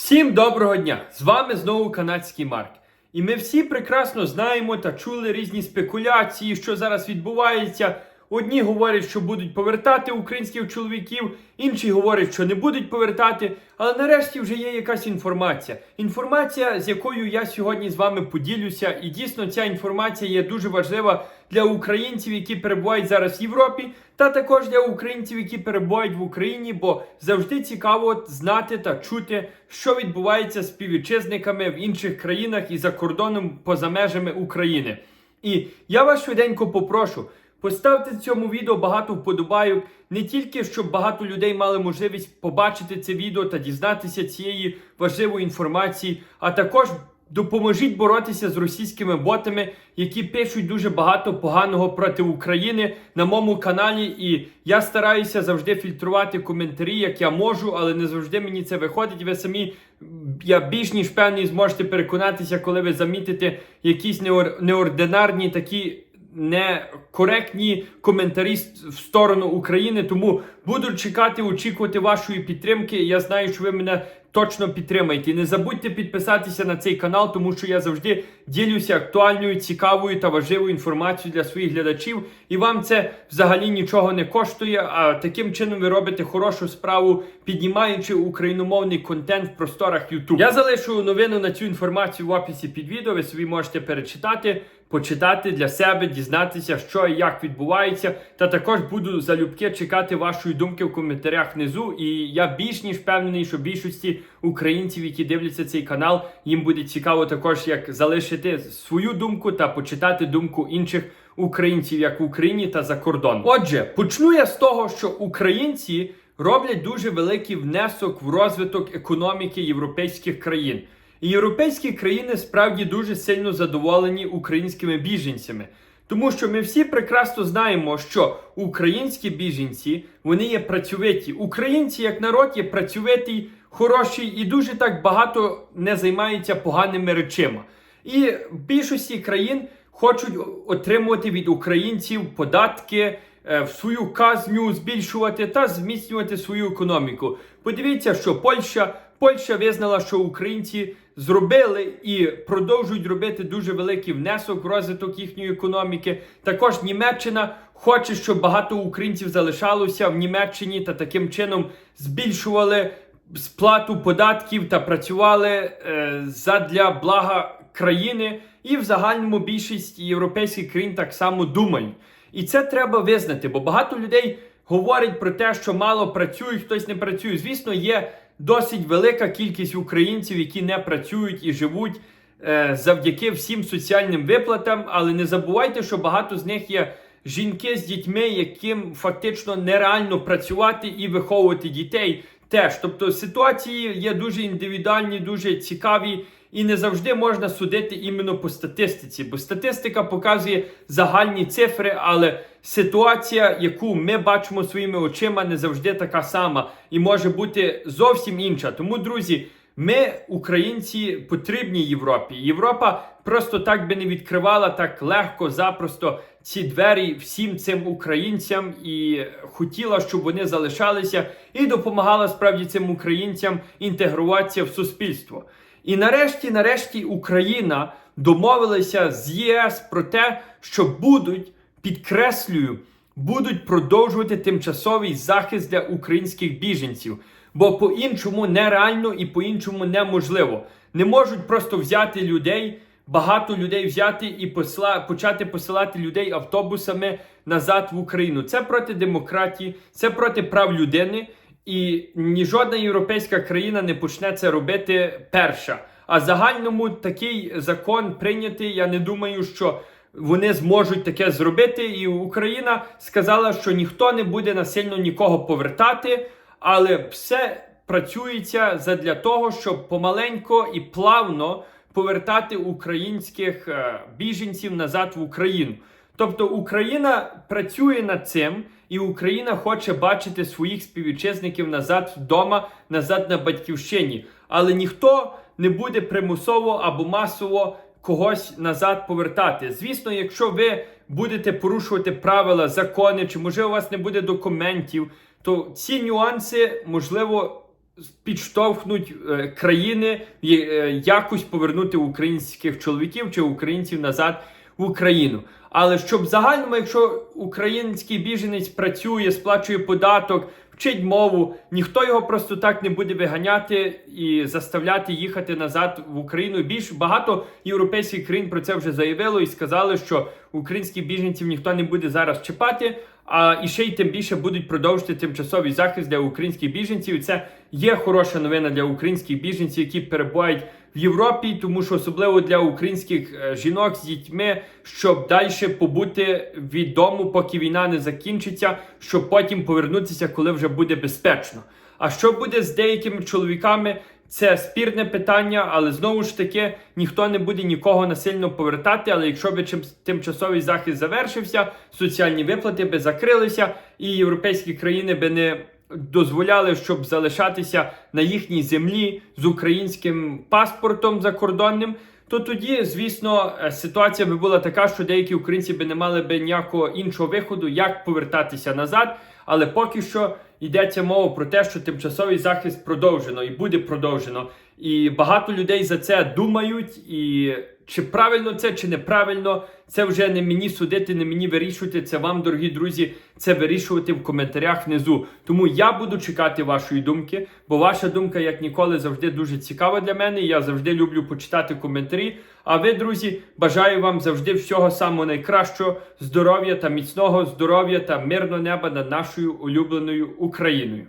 Всім доброго дня! З вами знову канадський Марк. І ми всі прекрасно знаємо та чули різні спекуляції, що зараз відбувається. Одні говорять, що будуть повертати українських чоловіків, інші говорять, що не будуть повертати. Але нарешті вже є якась інформація. Інформація, з якою я сьогодні з вами поділюся, і дійсно ця інформація є дуже важлива для українців, які перебувають зараз в Європі, та також для українців, які перебувають в Україні, бо завжди цікаво знати та чути, що відбувається з співвітчизниками в інших країнах і за кордоном поза межами України. І я вас швиденько попрошу. Поставте цьому відео багато вподобайок, не тільки щоб багато людей мали можливість побачити це відео та дізнатися цієї важливої інформації, а також допоможіть боротися з російськими ботами, які пишуть дуже багато поганого проти України на моєму каналі. І я стараюся завжди фільтрувати коментарі, як я можу, але не завжди мені це виходить. Ви самі я більш ніж певний зможете переконатися, коли ви замітите якісь неор- неординарні такі некоректні коментарі в сторону України. Тому буду чекати, очікувати вашої підтримки. Я знаю, що ви мене точно підтримаєте. Не забудьте підписатися на цей канал, тому що я завжди ділюся актуальною, цікавою та важливою інформацією для своїх глядачів. І вам це взагалі нічого не коштує. А таким чином ви робите хорошу справу, піднімаючи україномовний контент в просторах YouTube. Я залишу новину на цю інформацію в описі під відео. Ви собі можете перечитати. Почитати для себе, дізнатися, що і як відбувається, та також буду залюбки чекати вашої думки в коментарях внизу. І я більш ніж впевнений, що більшості українців, які дивляться цей канал, їм буде цікаво також як залишити свою думку та почитати думку інших українців, як в Україні та за кордоном. Отже, почну я з того, що українці роблять дуже великий внесок в розвиток економіки європейських країн. І європейські країни справді дуже сильно задоволені українськими біженцями. Тому що ми всі прекрасно знаємо, що українські біженці вони є працьовиті. Українці як народ є працьовитий, хороший і дуже так багато не займаються поганими речима. І в більшості країн хочуть отримувати від українців податки, е, в свою казню збільшувати та зміцнювати свою економіку. Подивіться, що Польща, Польща визнала, що українці зробили і продовжують робити дуже великий внесок в розвиток їхньої економіки. Також Німеччина хоче, щоб багато українців залишалося в Німеччині та таким чином збільшували сплату податків та працювали е, задля блага країни. І в загальному більшість європейських країн так само думають. І це треба визнати, бо багато людей говорять про те, що мало працюють, хтось не працює. Звісно, є досить велика кількість українців, які не працюють і живуть е, завдяки всім соціальним виплатам. Але не забувайте, що багато з них є жінки з дітьми, яким фактично нереально працювати і виховувати дітей. Теж, тобто ситуації є дуже індивідуальні, дуже цікаві, і не завжди можна судити іменно по статистиці, бо статистика показує загальні цифри, але ситуація, яку ми бачимо своїми очима, не завжди така сама і може бути зовсім інша. Тому, друзі, ми, українці, потрібні Європі. Європа просто так би не відкривала так легко, запросто ці двері всім цим українцям і хотіла, щоб вони залишалися і допомагала справді цим українцям інтегруватися в суспільство. І нарешті, нарешті, Україна домовилася з ЄС про те, що будуть, підкреслюю, будуть продовжувати тимчасовий захист для українських біженців, бо по-іншому нереально і по-іншому неможливо. Не можуть просто взяти людей, багато людей взяти і посла, почати посилати людей автобусами назад в Україну. Це проти демократії, це проти прав людини. І ні жодна європейська країна не почне це робити перша. А загальному такий закон прийнятий. Я не думаю, що вони зможуть таке зробити. І Україна сказала, що ніхто не буде насильно нікого повертати, але все працюється задля того, щоб помаленько і плавно повертати українських е, біженців назад в Україну. Тобто Україна працює над цим, і Україна хоче бачити своїх співвітчизників назад вдома, назад на батьківщині. Але ніхто не буде примусово або масово когось назад повертати. Звісно, якщо ви будете порушувати правила, закони, чи може у вас не буде документів, то ці нюанси можливо підштовхнуть е, країни е, якось повернути українських чоловіків чи українців назад в Україну. Але щоб в загальному, якщо український біженець працює, сплачує податок, вчить мову, ніхто його просто так не буде виганяти і заставляти їхати назад в Україну. Більш багато європейських країн про це вже заявило і сказали, що українських біженців ніхто не буде зараз чіпати. А і ще й тим більше будуть продовжити тимчасовий захист для українських біженців. І це є хороша новина для українських біженців, які перебувають в Європі, тому що особливо для українських е, жінок з дітьми, щоб далі побути від поки війна не закінчиться, щоб потім повернутися, коли вже буде безпечно. А що буде з деякими чоловіками? Це спірне питання, але знову ж таки ніхто не буде нікого насильно повертати. Але якщо би тимчасовий захист завершився, соціальні виплати би закрилися, і європейські країни би не дозволяли, щоб залишатися на їхній землі з українським паспортом закордонним. То тоді, звісно, е, ситуація би була така, що деякі українці би не мали би ніякого іншого виходу, як повертатися назад. Але поки що йдеться мова про те, що тимчасовий захист продовжено і буде продовжено. І багато людей за це думають. І чи правильно це, чи неправильно, це вже не мені судити, не мені вирішувати. Це вам, дорогі друзі, це вирішувати в коментарях внизу. Тому я буду чекати вашої думки, бо ваша думка, як ніколи, завжди дуже цікава для мене. Я завжди люблю почитати коментарі. А ви, друзі, бажаю вам завжди всього самого найкращого, здоров'я та міцного здоров'я та мирного неба над нашою улюбленою Україною.